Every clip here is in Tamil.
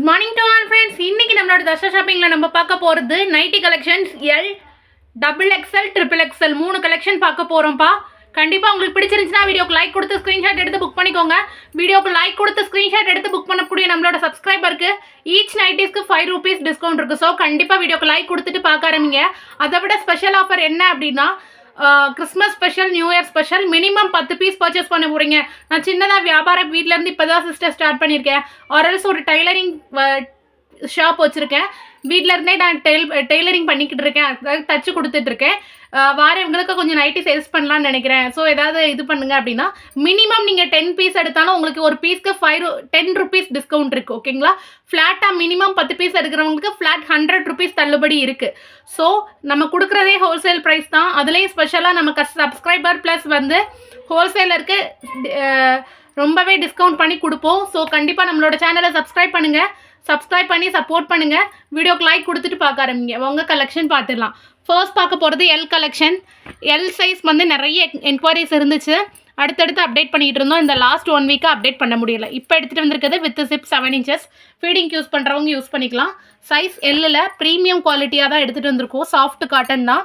Good morning to all friends இன்றைக்கி நம்மளோட தர்ஷா ஷாப்பிங்கில் நம்ம பார்க்க போகிறது nighty collections L double XL triple XL மூணு கலெக்ஷன் பார்க்க போகிறோம்ப்பா கண்டிப்பாக உங்களுக்கு பிடிச்சிருந்துச்சுன்னா வீடியோக்கு லைக் கொடுத்து ஸ்க்ரீன்ஷாட் எடுத்து புக் பண்ணிக்கோங்க. வீடியோக்கு லைக் கொடுத்து ஸ்க்ரீன்ஷாட் எடுத்து புக் பண்ணக்கூடிய நம்மளோட சப்ஸ்கிரைபருக்கு ஈச் நைட்டிஸ்க்கு ஃபைவ் ருபீஸ் டிஸ்கவுண்ட் இருக்குது ஸோ கண்டிப்பாக வீடியோக்கு லைக் கொடுத்துட்டு பார்க்க ஆரம்பிங்க. அதை விட ஸ்பெஷல் ஆஃபர் என்ன அப்படின்னா Christmas special new year special minimum பத்து பீஸ் பர்ச்சேஸ் பண்ண போகிறீங்க நான் சின்னதாக வியாபாரம் வீட்டிலேருந்து இப்போ தான் சிஸ்டர் ஸ்டார்ட் பண்ணியிருக்கேன் ஆர்எல்ஸ் ஒரு டைலரிங் ஷாப் வச்சுருக்கேன். வீட்டில் இருந்தே நான் டெய்ல் டெய்லரிங் பண்ணிக்கிட்டு இருக்கேன். அதாவது தச்சு கொடுத்துட்ருக்கேன் வாரவங்களுக்கு கொஞ்சம் நைட்டி சேல்ஸ் பண்ணலாம்னு நினைக்கிறேன். ஸோ ஏதாவது இது பண்ணுங்க அப்படின்னா மினிமம் நீங்கள் டென் பீஸ் எடுத்தாலும் உங்களுக்கு ஒரு பீஸ்க்கு ஃபைவ் டென் ருபீஸ் டிஸ்கவுண்ட் இருக்குது ஓகேங்களா ஃப்ளாட்டாக மினிமம் பத்து பீஸ் எடுக்கிறவங்களுக்கு ஃப்ளாட் ஹண்ட்ரட் ருபீஸ் தள்ளுபடி இருக்குது ஸோ நம்ம கொடுக்குறதே ஹோல்சேல் ப்ரைஸ் தான். அதுலேயும் ஸ்பெஷலாக நம்ம சப்ஸ்கிரைபர் ப்ளஸ் வந்து ஹோல்சேலருக்கு ரொம்பவே டிஸ்கவுண்ட் பண்ணி கொடுப்போம். ஸோ கண்டிப்பாக நம்மளோட சேனலை சப்ஸ்கிரைப் பண்ணுங்கள் சப்ஸ்கிரைப் பண்ணி சப்போர்ட் பண்ணுங்கள் வீடியோக்கு லைக் கொடுத்துட்டு பார்க்க ஆரம்பிங்க. உங்கள் கலெக்ஷன் பார்த்துடலாம். ஃபர்ஸ்ட் பார்க்க போகிறது எல் கலெக்ஷன் எல் சைஸ் வந்து நிறைய என்கொயரிஸ் இருந்துச்சு. அடுத்தடுத்து அப்டேட் பண்ணிகிட்டு இருந்தோம். இந்த லாஸ்ட் ஒன் வீக்காக அப்டேட் பண்ண முடியல. இப்போ எடுத்துகிட்டு வந்திருக்கிறது with zip seven inches feeding use பண்ணுறவங்க யூஸ் பண்ணிக்கலாம். சைஸ் எல்லில் ப்ரீமியம் குவாலிட்டியாக தான் எடுத்துகிட்டு வந்திருக்கோம். சாஃப்ட் காட்டன் தான்.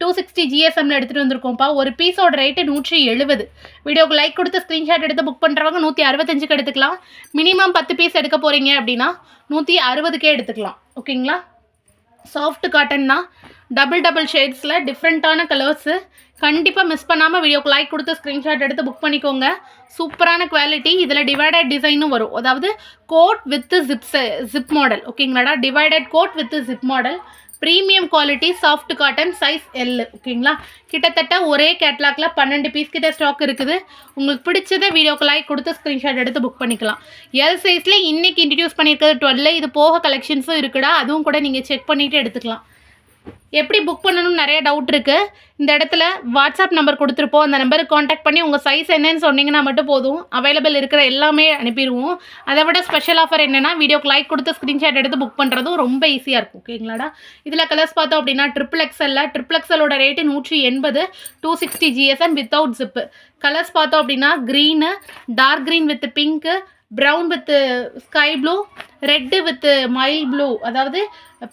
டூ சிக்ஸ்டி ஜிஎஸ்எம்ல எடுத்துகிட்டு வந்திருக்கோம்ப்பா. ஒரு பீஸோட ரேட்டு நூற்றி எழுபது வீடியோக்கு லைக் கொடுத்து ஸ்க்ரீன்ஷாட் எடுத்து புக் பண்ணுறவங்க நூற்றி அறுபத்தஞ்சுக்கு எடுத்துக்கலாம். மினிமம் பத்து பீஸ் எடுக்க போகிறீங்க அப்படின்னா நூற்றி அறுபதுக்கே எடுத்துக்கலாம். ஓகேங்களா? சாஃப்ட் காட்டன் தான். டபுள் டபுள் ஷேட்ஸில் டிஃப்ரெண்ட்டான கலர்ஸு கண்டிப்பாக மிஸ் பண்ணாமல் வீடியோக்கு லைக் கொடுத்து ஸ்க்ரீன்ஷாட் எடுத்து புக் பண்ணிக்கோங்க. சூப்பரான குவாலிட்டி இதில் டிவைடட் டிசைனும் வரும். அதாவது coat with zips zip model ஓகேங்களாடா? Divided coat with zip model premium quality soft cotton size L ஓகேங்களா? கிட்டத்தட்ட ஒரே கேட்லாக்ல பன்னெண்டு பீஸ் கிட்ட ஸ்டாக் இருக்குது. உங்களுக்கு பிடிச்சதை வீடியோக்கு லைக் கொடுத்து ஸ்க்ரீன்ஷாட் எடுத்து புக் பண்ணிக்கலாம். எல் சைஸில் இன்னைக்கு இன்ட்ரடியூஸ் பண்ணியிருக்கிறது டுவெல் இது போக கலெக்ஷன்ஸும் இருக்குடா அதுவும் கூட நீங்கள் செக் பண்ணிவிட்டு எடுத்துக்கலாம். எப்படி புக் பண்ணணும்னு நிறைய டவுட் இருக்குது இந்த இடத்துல வாட்ஸ்அப் நம்பர் கொடுத்துருப்போம். அந்த நம்பருக்கு காண்டாக்ட் பண்ணி உங்கள் சைஸ் என்னன்னு சொன்னீங்கன்னா மட்டும் போதும். அவைலபிள் இருக்கிற எல்லாமே அனுப்பிடுவோம். அதை விட ஸ்பெஷல் ஆஃபர் என்னென்னா வீடியோக்கு லைக் கொடுத்து ஸ்க்ரீன்ஷாட் எடுத்து புக் பண்ணுறதும் ரொம்ப ஈஸியாக இருக்கும். ஓகேங்களாடா இதில் கலர்ஸ் பார்த்தோம் அப்படின்னா ட்ரிபிள் எக்ஸல்ல ட்ரிபிள் எக்ஸலோட ரேட்டு நூற்றி எண்பது two sixty GSM without zip colours பார்த்தோம் அப்படின்னா green dark green with pink brown with sky blue red with mile blue அதாவது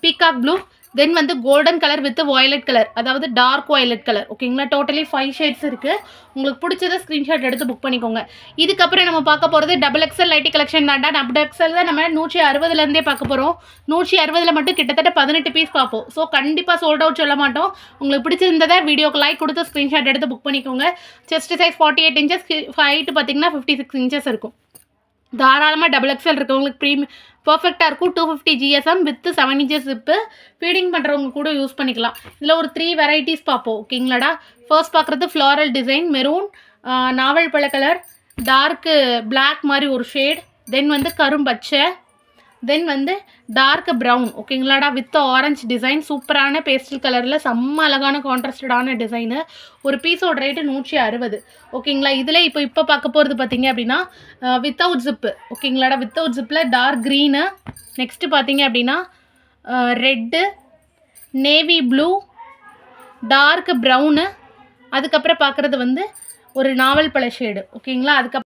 பீகாக் ப்ளூ தென் வந்து golden colour with violet colour அதாவது டார்க் வயலட் கலர் ஓகேங்களா டோட்டலி ஃபைவ் ஷேட்ஸ் இருக்குது உங்களுக்கு பிடிச்சத ஸ்க்ரீன்ஷாட் எடுத்து புக் பண்ணிக்கோங்க. இதுக்கப்புறம் நம்ம பார்க்க போகிறது டபுள் எக்ஸல் லைட்டி கலெக்ஷன் தாண்டா டபுள் எக்ஸல் தான் நம்ம நூற்றி அறுபதுலேருந்தே பார்க்க போகிறோம் நூற்றி அறுபதில் மட்டும் கிட்டத்தட்ட பதினெட்டு பீஸ் பார்ப்போம். ஸோ கண்டிப்பாக சோல்ட் அவுட் சொல்ல மாட்டோம். உங்களுக்கு பிடிச்சிருந்ததை வீடியோக்கு லைக் கொடுத்து ஸ்க்ரீன்ஷாட் எடுத்து புக் பண்ணிக்கோங்க. Chest size forty eight inches height பார்த்தீங்கன்னா ஃபிஃப்டி சிக்ஸ் இன்ச்சஸ் இருக்கும். தாராளமாக டபுள் எக்ஸல் இருக்கவங்களுக்கு ப்ரீமி பர்ஃபெக்டாக இருக்கும். Two fifty GSM with seven inches zip feeding பண்ணுறவங்க கூட யூஸ் பண்ணிக்கலாம். இதில் ஒரு த்ரீ வெரைட்டிஸ் பார்ப்போம். ஓகேங்களாடா ஃபர்ஸ்ட் பார்க்குறது ஃப்ளாரல் டிசைன் மெரூன் நாவல் பழ கலர் டார்க்கு பிளாக் மாதிரி ஒரு ஷேட் தென் வந்து கரும்பச்சை தென் வந்து டார்க் ப்ரௌன் ஓகேங்களாடா வித் ஆரஞ்சு டிசைன் சூப்பரான பேஸ்டல் கலரில் செம்ம அழகான கான்ட்ராஸ்டடான டிசைனு ஒரு பீஸோட ரேட்டு நூற்றி அறுபது ஓகேங்களா இதில் இப்போ இப்போ பார்க்க போகிறது பார்த்தீங்க அப்படின்னா வித்தவுட் ஜிப்பு ஓகேங்களாடா வித்தவுட் ஜிப்பில் டார்க் க்ரீனு நெக்ஸ்ட்டு பார்த்தீங்க அப்படின்னா red navy blue dark brown அதுக்கப்புறம் பார்க்குறது வந்து ஒரு நாவல் பழ ஷேடு ஓகேங்களா அதுக்கப்புறம்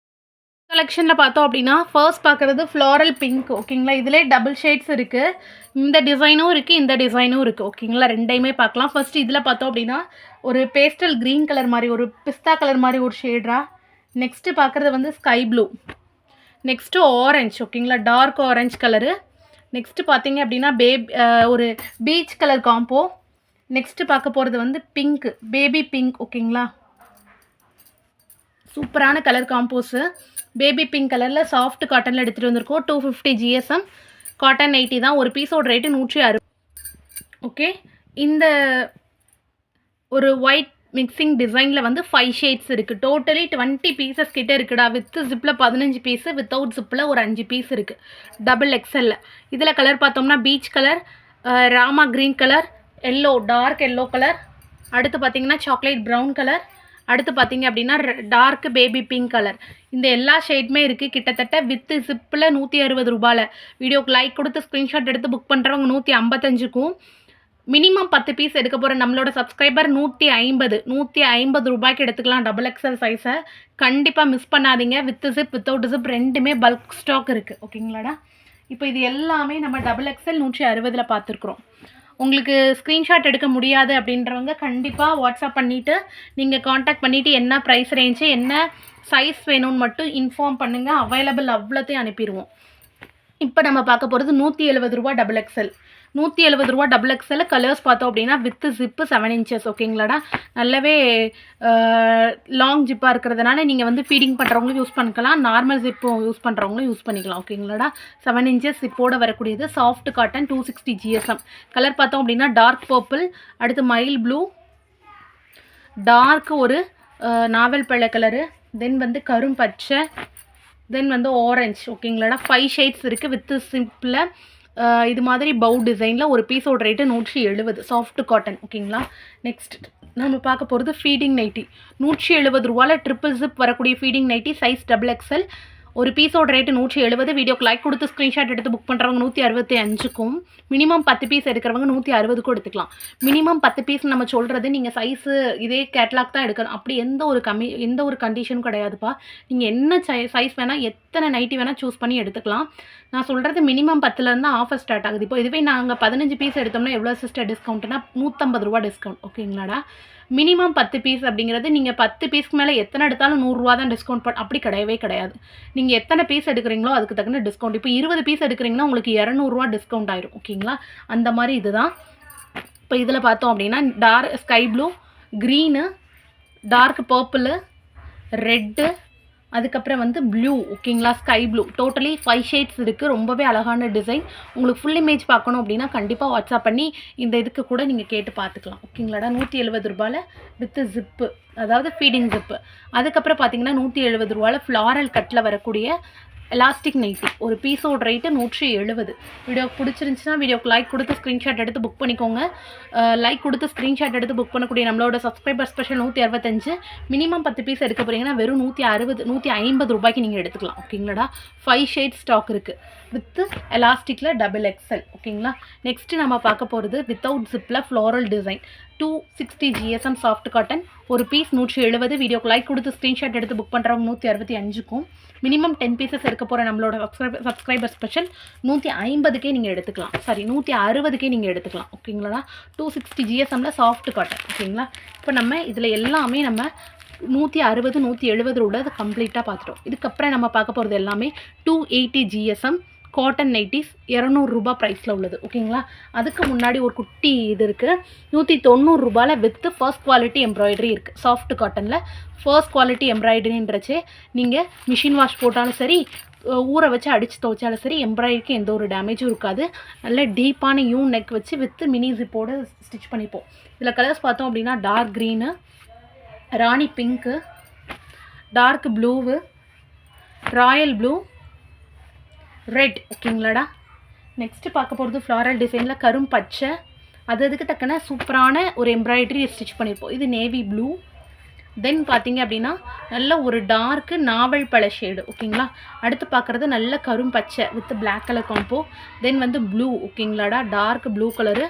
கலெக்ஷனில் பார்த்தோம் அப்படின்னா ஃபர்ஸ்ட் பார்க்குறது ஃப்ளாரல் பிங்க் ஓகேங்களா இதிலே டபுள் ஷேட்ஸ் இருக்குது இந்த டிசைனும் இருக்குது இந்த டிசைனும் இருக்குது ஓகேங்களா ரெண்டையுமே பார்க்கலாம். ஃபர்ஸ்ட் இதில் பார்த்தோம் அப்படின்னா ஒரு பேஸ்டல் க்ரீன் கலர் மாதிரி ஒரு பிஸ்தா கலர் மாதிரி ஒரு ஷேட்ரா நெக்ஸ்ட்டு பார்க்குறது வந்து ஸ்கை ப்ளூ நெக்ஸ்ட்டு ஆரஞ்ச் ஓகேங்களா டார்க் ஆரஞ்ச் கலரு நெக்ஸ்ட்டு பார்த்தீங்க அப்படின்னா பேப் ஒரு பீச் கலர் காம்போ நெக்ஸ்ட்டு பார்க்க போகிறது வந்து பிங்க் பேபி பிங்க் ஓகேங்களா சூப்பரான கலர் காம்போஸு பேபி பிங்க் கலரில் சாஃப்ட் காட்டனில் எடுத்துகிட்டு வந்திருக்கோம். Two fifty GSM cotton eighty தான். ஒரு பீஸோட ரேட்டு நூற்றி அறு ஓகே இந்த ஒரு ஒயிட் மிக்சிங் டிசைனில் வந்து ஃபைவ் ஷேட்ஸ் இருக்குது டோட்டலி டுவெண்ட்டி பீசஸ் கிட்டே இருக்குடா. வித்து ஜிப்பில் பதினஞ்சு பீஸு வித்தவுட் ஜிப்பில் ஒரு அஞ்சு பீஸ் இருக்குது டபுள் எக்ஸலில் இதில் கலர் பார்த்தோம்னா peach colour Rama green colour yellow dark yellow colour அடுத்து பார்த்தீங்கன்னா சாக்லேட் ப்ரௌன் கலர் அடுத்து பார்த்தீங்க அப்படின்னா டார்க் பேபி பிங்க் கலர் இந்த எல்லா ஷேட்மே இருக்குது கிட்டத்தட்ட வித்து ஜிப்பில் நூற்றி அறுபது ரூபாயில் வீடியோக்கு லைக் கொடுத்து ஸ்க்ரீன்ஷாட் எடுத்து புக் பண்ணுறவங்க நூற்றி ஐம்பத்தஞ்சுக்கும். மினிமம் பத்து பீஸ் எடுக்க போகிற நம்மளோட சப்ஸ்கிரைபர் நூற்றி ஐம்பது. நூற்றி ஐம்பது ரூபாய்க்கு எடுத்துக்கலாம் டபுள் எக்ஸல் சைஸை கண்டிப்பாக மிஸ் பண்ணாதீங்க. வித் ஜிப் வித்தவுட் சிப் ரெண்டுமே பல்க் ஸ்டாக் இருக்குது ஓகேங்களாடா இப்போ இது எல்லாமே நம்ம டபுள் எக்ஸ்எல் நூற்றி அறுபதில் பார்த்துருக்குறோம். உங்களுக்கு ஸ்க்ரீன்ஷாட் எடுக்க முடியாது அப்படின்றவங்க கண்டிப்பாக வாட்ஸ்அப் பண்ணிவிட்டு நீங்கள் காண்டாக்ட் பண்ணிவிட்டு என்ன ப்ரைஸ் ரேஞ்சு என்ன சைஸ் வேணும்னு மட்டும் இன்ஃபார்ம் பண்ணுங்கள் அவைலபிள் அவ்வளோத்தையும் அனுப்பிடுவோம். இப்போ நம்ம பார்க்க போகிறது நூற்றி எழுபது ரூபா டபுள் எக்ஸ்எல் நூற்றி எழுபது ரூபா டபுள் எக்ஸ்எல் கலர்ஸ் பார்த்தோம் அப்படின்னா வித்து ஜிப்பு செவன் இன்ச்சஸ் ஓகேங்களாடா நல்லாவே லாங் ஜிப்பாக இருக்கிறதுனால நீங்கள் வந்து ஃபீடிங் பண்ணுறவங்களும் யூஸ் பண்ணிக்கலாம். நார்மல் ஜிப்பும் யூஸ் பண்ணுறவங்களும் யூஸ் பண்ணிக்கலாம் ஓகேங்களாடா செவன் இன்ச்சஸ் ஜிப்போடு வரக்கூடியது soft cotton two sixty GSM colour பார்த்தோம் அப்படின்னா டார்க் பர்பிள் அடுத்து மயில் ப்ளூ டார்க் ஒரு நாவல் பழ கலரு தென் வந்து கரும் பச்சை தென் வந்து ஆரஞ்ச் ஓகேங்களாடா ஃபைவ் ஷேட்ஸ் இருக்குது வித்து சிம்பிளில் இது மாதிரி பவு டிசைனில் ஒரு பீஸோட ரேட்டு நூற்றி எழுபது. சாஃப்ட் காட்டன் ஓகேங்களா நெக்ஸ்ட் நம்ம பார்க்க போகிறது ஃபீடிங் நைட்டி நூற்றி எழுபது ரூபாவில் ட்ரிபிள் ஜிப் வரக்கூடிய feeding nighty size double XL ஒரு பீஸோட ரேட்டு நூற்றி எழுபது வீடியோக்கு லைக் கொடுத்து ஸ்க்ரீன்ஷாட் எடுத்து புக் பண்ணுறவங்க நூற்றி அறுபத்தி அஞ்சுக்கும் மினிமம் பத்து பீஸ் எடுக்கிறவங்க நூற்றி அறுபதுக்கும் எடுத்துக்கலாம். மினிமம் பத்து பீஸ் நம்ம சொல்கிறது நீங்கள் சைஸு இதே கேட்லாக் தான் எடுக்கணும் அப்படி எந்த ஒரு கம்மி எந்த ஒரு கண்டிஷனும் கிடையாதுப்பா. நீங்கள் என்ன சைஸ் வேணால் எத்தனை நைட்டி வேணால் சூஸ் பண்ணி எடுத்துக்கலாம். நான் சொல்கிறது மினிமம் பத்துலேருந்து ஆஃபர் ஸ்டார்ட் ஆகுது. இப்போ இதுவே நாங்கள் பதினஞ்சு பீஸ் எடுத்தோம்னா எவ்வளோ சிஸ்டர் டிஸ்கவுண்ட்னா நூற்றம்பது ரூபா டிஸ்கவுண்ட் ஓகேங்களாடா மினிமம் பத்து பீஸ் அப்படிங்கிறது நீங்கள் பத்து பீஸ்க்கு மேலே எத்தனை எடுத்தாலும் நூறுரூவா தான் டிஸ்கவுண்ட் பண்ண அப்படி கிடையவே கிடையாது. நீங்கள் எத்தனை பீஸ் எடுக்கிறீங்களோ அதுக்கு தகுந்த டிஸ்கவுண்ட் இப்போ இருபது பீஸ் எடுக்கிறீங்கன்னா உங்களுக்கு இரநூறுவா டிஸ்கவுண்ட் ஆயிரும் ஓகேங்களா அந்த மாதிரி இதுதான். இப்போ இதில் பார்த்தோம் அப்படின்னா dark sky blue green dark purple red அதுக்கப்புறம் வந்து ப்ளூ ஓகேங்களா? Sky blue totally five shades இருக்குது ரொம்பவே அழகான டிசைன் உங்களுக்கு ஃபுல் இமேஜ் பார்க்கணும் அப்படின்னா கண்டிப்பாக வாட்ஸ்அப் பண்ணி இந்த இதுக்கு கூட நீங்கள் கேட்டு பார்த்துக்கலாம். ஓகேங்களாடா? நூற்றி எழுபது ரூபாயில் வித்து ஜிப்பு அதாவது ஃபீடிங் ஜிப்பு அதுக்கப்புறம் பார்த்தீங்கன்னா நூற்றி எழுபது ரூபாயில் ஃப்ளாரல் கட்டில் வரக்கூடிய எலாஸ்டிக் நைட்டி ஒரு பீஸோட ரேட்டு நூற்றி எழுபது. வீடியோ பிடிச்சிருந்துச்சுன்னா வீடியோக்கு லைக் கொடுத்து ஸ்க்ரீன்ஷாட் எடுத்து புக் பண்ணிக்கோங்க. லைக் கொடுத்து ஸ்க்ரீன்ஷாட் எடுத்து புக் பண்ணக்கூடிய நம்மளோட சப்ஸ்கிரைபர் ஸ்பெஷல் நூற்றி அறுபத்தஞ்சு. மினிமம் பத்து பீஸ் எடுக்க போகிறீங்கன்னா வெறும் நூற்றி அறுபது நூற்றி ஐம்பது ரூபாய்க்கு நீங்கள் எடுத்துக்கலாம். ஓகேங்களா ஃபைவ் ஷேட் ஸ்டாக் இருக்குது வித்து எலாஸ்டிக்கில் டபுள் எக்ஸல் ஓகேங்களா நெக்ஸ்ட்டு நம்ம பார்க்க போகிறது without ஜிப்பில் floral design two sixty GSM soft cotton ஒரு பீஸ் நூற்றி எழுபது வீடியோக்கு லைக் கொடுத்து ஸ்க்ரீன்ஷாட் எடுத்து புக் பண்ணுறவங்க நூற்றி அறுபத்தி அஞ்சுக்கும். மினிமம் டென் பீசஸ் இருக்க போகிற நம்மளோட சப்ஸ்கிரைபர் சப்ஸ்கிரைபர் ஸ்பெஷல் நூற்றி ஐம்பதுக்கே நீங்கள் எடுத்துக்கலாம். சாரி நூற்றி அறுபதுக்கே நீங்கள் எடுத்துக்கலாம். ஓகேங்களா டூ சிக்ஸ்டி ஜிஎஸ்எம்மில் சாஃப்ட் காட்டன் ஓகேங்களா இப்போ நம்ம இதில் எல்லாமே நம்ம நூற்றி அறுபது நூற்றி எழுபது உள்ளது கம்ப்ளீட்டாக பார்த்துட்டோம். இதுக்கப்புறம் நம்ம பார்க்க போகிறது எல்லாமே two eighty GSM cotton nighties இரநூறுபா ப்ரைஸில் உள்ளது. ஓகேங்களா? அதுக்கு முன்னாடி ஒரு குட்டி இது இருக்குது நூற்றி தொண்ணூறுரூபாவில் வித்து ஃபர்ஸ்ட் குவாலிட்டி எம்ப்ராய்டரி இருக்குது சாஃப்ட் காட்டனில் ஃபர்ஸ்ட் குவாலிட்டி எம்ப்ராய்டரின்றச்சே நீங்கள் மிஷின் வாஷ் போட்டாலும் சரி ஊற வச்சு அடித்து துவைச்சாலும் சரி எம்ப்ராய்டரிக்கு எந்த ஒரு டேமேஜும் இருக்காது. நல்ல டீப்பான யூ நெக் வச்சு வித்து மினி ஜிப்போடு ஸ்டிச் பண்ணிப்போம். இதில் கலர்ஸ் பார்த்தோம் அப்படின்னா dark green Rani pink dark blue royal blue red ஓகேங்களாடா நெக்ஸ்ட்டு பார்க்க போகிறது ஃப்ளாரல் டிசைனில் கரும் பச்சை. அது அதுக்கு தக்கன? சூப்பரான ஒரு எம்ப்ராய்டரி ஸ்டிச் பண்ணியிருப்போம் இது நேவி ப்ளூ தென் பார்த்தீங்க அப்படின்னா நல்ல ஒரு டார்க்கு நாவல் பழ ஷேடு ஓகேங்களா அடுத்து பார்க்குறது நல்ல கரும் பச்சை with black colour combo then வந்து ப்ளூ ஓகேங்களாடா டார்க் ப்ளூ கலரு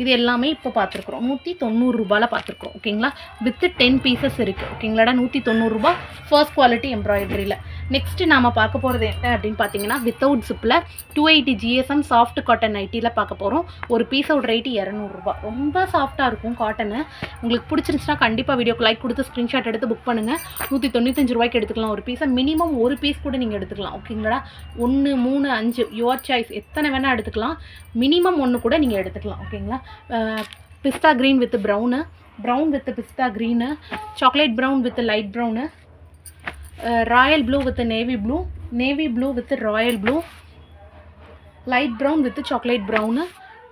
இது எல்லாமே இப்போ பார்த்துருக்குறோம் நூற்றி தொண்ணூறுரூபாவில் பார்த்துருக்குறோம் ஓகேங்களா? வித்து டென் பீசஸ் இருக்குது ஓகேங்களாடா? நூற்றி தொண்ணூறுரூபா ஃபர்ஸ்ட் குவாலிட்டி எம்ப்ராய்டரியில் நெக்ஸ்ட்டு நாம் பார்க்க போகிறது என்ன அப்படின்னு பார்த்தீங்கன்னா வித்தவுட் சிப்பில் two eighty GSM soft cotton நைட்டியில் பார்க்க போகிறோம் ஒரு பீஸோட ரேட்டு இரநூறுபா ரொம்ப சாஃப்ட்டாக இருக்கும் காட்டனு உங்களுக்கு பிடிச்சிருந்துச்சுன்னா கண்டிப்பாக வீடியோக்கு லைக் கொடுத்து ஸ்க்ரீன்ஷாட் எடுத்து புக் பண்ணுங்கள் நூற்றி தொண்ணூத்தஞ்சு ரூபாய்க்கு எடுத்துக்கலாம் ஒரு பீஸை மினிமம் ஒரு பீஸ் கூட நீங்கள் எடுத்துக்கலாம். ஓகேங்களா ஒன்று மூணு அஞ்சு யுவர் சாய்ஸ் எத்தனை வேணால் எடுத்துக்கலாம். மினிமம் ஒன்று கூட நீங்கள் எடுத்துக்கலாம். ஓகேங்களா? Pista green with brown brown with pista green chocolate brown with light brown royal blue with navy blue navy blue with royal blue light brown with chocolate brown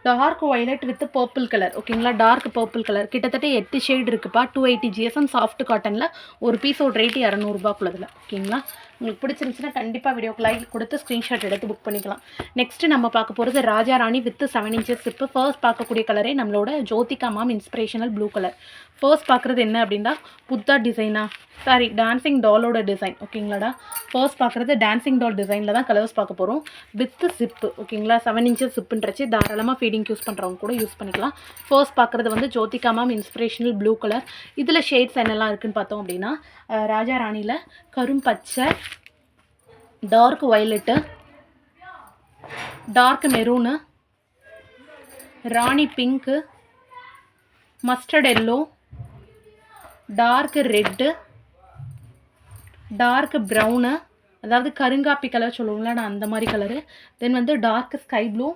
dark violet with purple colour ஓகேங்களா? Dark purple colour. கிட்டத்தட்ட எட்டு ஷேட் இருக்குப்பா டூ எயிட்டி ஜிஎஸ்எம் சாஃப்ட் காட்டனில் ஒரு பீஸோட ரேட்டு இரநூறுபாக்குள்ளதில் ஓகேங்களா? உங்களுக்கு பிடிச்சிருந்துச்சுன்னா கண்டிப்பாக வீடியோக்கு லைக் கொடுத்து ஸ்க்ரீன்ஷாட் எடுத்து புக் பண்ணிக்கலாம். நெக்ஸ்ட்டு நம்ம பார்க்க போகிறது Raja Rani with seven inches இப்போ ஃபர்ஸ்ட் பார்க்கக்கூடிய கலரே நம்மளோட Jyothika ma'am inspirational blue colour first பார்க்குறது என்ன அப்படின்னா புத்தா டிசைனா சாரி டான்சிங் டாலோட டிசைன் ஓகேங்களாடா ஃபர்ஸ்ட் பார்க்குறது டான்சிங் டால் டிசைனில் தான் கலர்ஸ் பார்க்க போகிறோம் வித் சிப்பு ஓகேங்களா செவன் இன்ச்சஸ் சிப்புன்றச்சு தாராளமாக ஃபீடிங் யூஸ் பண்ணுறவங்க கூட யூஸ் பண்ணிக்கலாம். ஃபர்ஸ்ட் பார்க்குறது வந்து Jyothika ma'am inspirational blue colour இதில் ஷேட்ஸ் என்னெல்லாம் இருக்குதுன்னு பார்த்தோம் அப்படின்னா ராஜா ராணியில் கரும் பச்சை dark violet dark maroon Rani pink mustard yellow dark red dark brown அதாவது கருங்காப்பி கலர் சொல்லுவோம்ல நான் அந்த மாதிரி கலரு தென் வந்து dark sky blue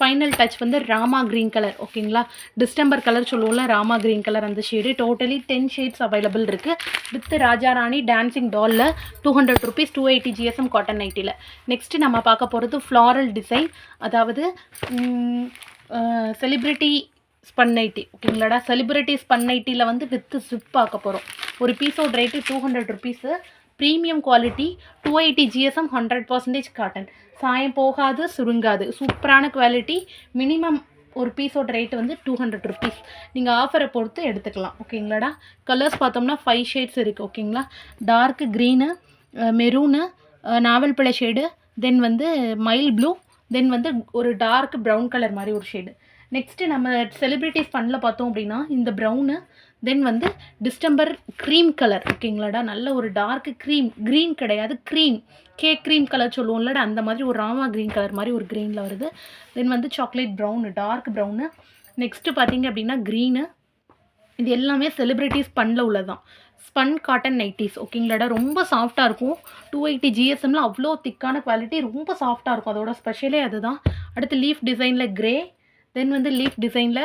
final touch வந்து ராமா க்ரீன் கலர் ஓகேங்களா டிஸ்டம்பர் கலர் சொல்லுவோம்ல ராமா க்ரீன் கலர் அந்த shade totally ten shades available இருக்குது with Raja Rani dancing டாலில் two hundred rupees two eighty GSM cotton நைட்டியில் next நம்ம பார்க்க போகிறது ஃப்ளாரல் டிசைன் அதாவது செலிப்ரிட்டி ஸ்பன் நைட்டி ஓகேங்களாடா செலிப்ரிட்டி ஸ்பன் நைட்டியில் வந்து வித் ஜிப் பார்க்க போகிறோம் ஒரு பீஸோட rate two hundred rupees premium quality two eighty GSM hundred percentage cotton சாயம் போகாது சுருங்காது. சூப்பரான குவாலிட்டி மினிமம் ஒரு பீஸோட ரேட் வந்து டூ ஹண்ட்ரட் ருபீஸ் நீங்கள் ஆஃபரை பொறுத்து எடுத்துக்கலாம். ஓகேங்களாடா? கலர்ஸ் பார்த்தோம்னா ஃபைவ் ஷேட்ஸ் இருக்குது ஓகேங்களா? டார்க் க்ரீனு மெரூனு நாவல் பிள்ளை ஷேடு தென் வந்து மைல் ப்ளூ தென் வந்து ஒரு டார்க் ப்ரௌன் கலர் மாதிரி ஒரு ஷேடு நெக்ஸ்ட்டு நம்ம செலிப்ரிட்டிஸ் ஃபண்டில் பார்த்தோம் அப்படின்னா இந்த ப்ரௌனு தென் வந்து டிஸ்டம்பர் க்ரீம் கலர் ஓகேங்களாடா நல்ல ஒரு டார்க் க்ரீம் க்ரீன் கிடையாது க்ரீம் கேக் க்ரீம் கலர் சொல்லுவோம்லடா அந்த மாதிரி ஒரு ராமா க்ரீன் கலர் மாதிரி ஒரு க்ரீனில் வருது. தென் வந்து chocolate brown dark brown next பார்த்தீங்க அப்படின்னா க்ரீனு இது எல்லாமே செலிப்ரிட்டிஸ் பண்ணில் உள்ளதான் ஸ்பன் காட்டன் நைட்டிஸ் ஓகேங்களாடா ரொம்ப சாஃப்டாக இருக்கும். டூ எயிட்டி ஜிஎஸ்எம்ல அவ்வளோ திக்கான குவாலிட்டி ரொம்ப சாஃப்டாக இருக்கும். அதோட ஸ்பெஷலே அதுதான். அடுத்து லீஃப் டிசைனில் க்ரே தென் வந்து லீஃப் டிசைனில்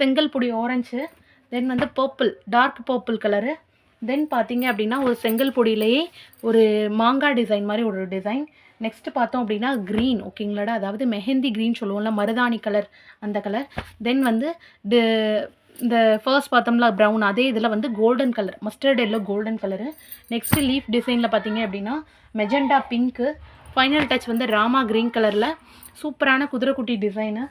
செங்கல் பொடி ஆரஞ்சு தென் வந்து purple dark purple colour then பார்த்தீங்க அப்படின்னா ஒரு செங்கல் பொடியிலேயே ஒரு மாங்காய் டிசைன் மாதிரி ஒரு டிசைன் நெக்ஸ்ட் பார்த்தோம் அப்படின்னா க்ரீன் ஓகேங்களாடா அதாவது மெஹந்தி க்ரீன் சொல்லுவோம்ல மருதாணி கலர் அந்த கலர் தென் வந்து டி இந்த ஃபர்ஸ்ட் பார்த்தோம்ல ப்ரௌன் அதே இதில் வந்து golden colour mustard yellow golden colour next leaf டிசைனில் பார்த்தீங்க அப்படின்னா மெஜெண்டா பிங்க்கு ஃபைனல் டச் வந்து ராமா க்ரீன் கலரில் சூப்பரான குதிரைக்குட்டி டிசைனு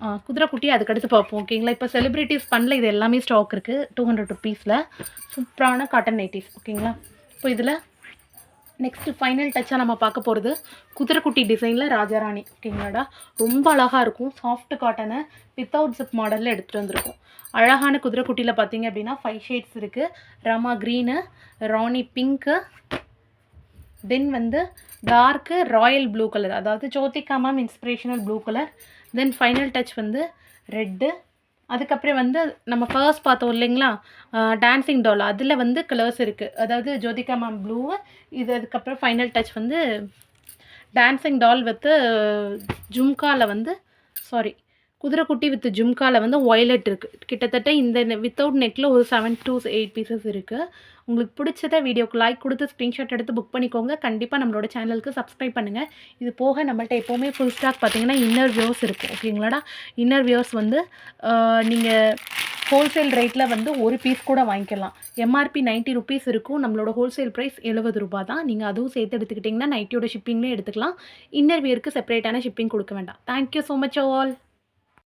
குதிரைக்குட்டி அதுக்கடுத்து பார்ப்போம் ஓகேங்களா இப்போ செலிப்ரிட்டிஸ் பண்ணல இது எல்லாமே ஸ்டாக் இருக்குது டூ ஹண்ட்ரட் ருபீஸில் சூப்பரான காட்டன் நைட்டிஸ் ஓகேங்களா இப்போ இதில் நெக்ஸ்ட்டு ஃபைனல் டச்சாக நம்ம பார்க்க போகிறது குதிரைக்குட்டி டிசைனில் ராஜாராணி ஓகேங்களாடா ரொம்ப அழகாக இருக்கும் சாஃப்ட் காட்டனை வித்தவுட் ஜிப் மாடலில் எடுத்துகிட்டு வந்திருக்கும். அழகான குதிரைக்குட்டியில் பார்த்தீங்க அப்படின்னா ஃபைவ் ஷேட்ஸ் இருக்குது Rama green Rani pink then வந்து டார்க்கு ராயல் ப்ளூ கலர் அதாவது Jyothika ma'am inspirational blue colour then final touch வந்து ரெட்டு அதுக்கப்புறம் வந்து நம்ம ஃபர்ஸ்ட் பார்த்தோம் இல்லைங்களா? டான்சிங் டால் அதில் வந்து கலர்ஸ் இருக்குது அதாவது ஜோதிகா மேம் ப்ளூவு இது அதுக்கப்புறம் ஃபைனல் டச் வந்து டான்சிங் டால் வித்து ஜும்காவில் வந்து சாரி குதிரைக்குட்டி வித் ஜும்காவில் வந்து ஒய்லெட் இருக்குது கிட்டத்தட்ட இந்த வித்தவுட் நெக்கில் ஒரு செவன் டூ எயிட் பீசஸ் இருக்குது உங்களுக்கு பிடிச்சத வீடியோக்கு லைக் கொடுத்து ஸ்க்ரீன்ஷாட் எடுத்து புக் பண்ணிக்கோங்க. கண்டிப்பாக நம்மளோட சேனலுக்கு சப்ஸ்கிரைப் பண்ணுங்கள் இது போக நம்மள்ட்ட எப்போவுமே ஃபுல் ஸ்டாக் பார்த்தீங்கன்னா இன்னர் வியூஸ் இருக்குது ஓகேங்களாடா இன்னர் வியூஸ் வந்து நீங்கள் ஹோல்சேல் ரேட்டில் வந்து ஒரு பீஸ் கூட வாங்கிக்கலாம். எம்ஆர்பி நைன்ட்டி ருபீஸ் இருக்கும். நம்மளோட ஹோல்சேல் ப்ரைஸ் எழுபது ரூபா தான். நீங்கள் அதுவும் சேர்த்து எடுத்துக்கிட்டிங்கன்னா நைட்டியோட ஷிப்பிங்லேயே எடுத்துக்கலாம். இன்னர் வியருக்கு செப்பரேட்டான ஷிப்பிங் கொடுக்க வேண்டாம். Thank you so much all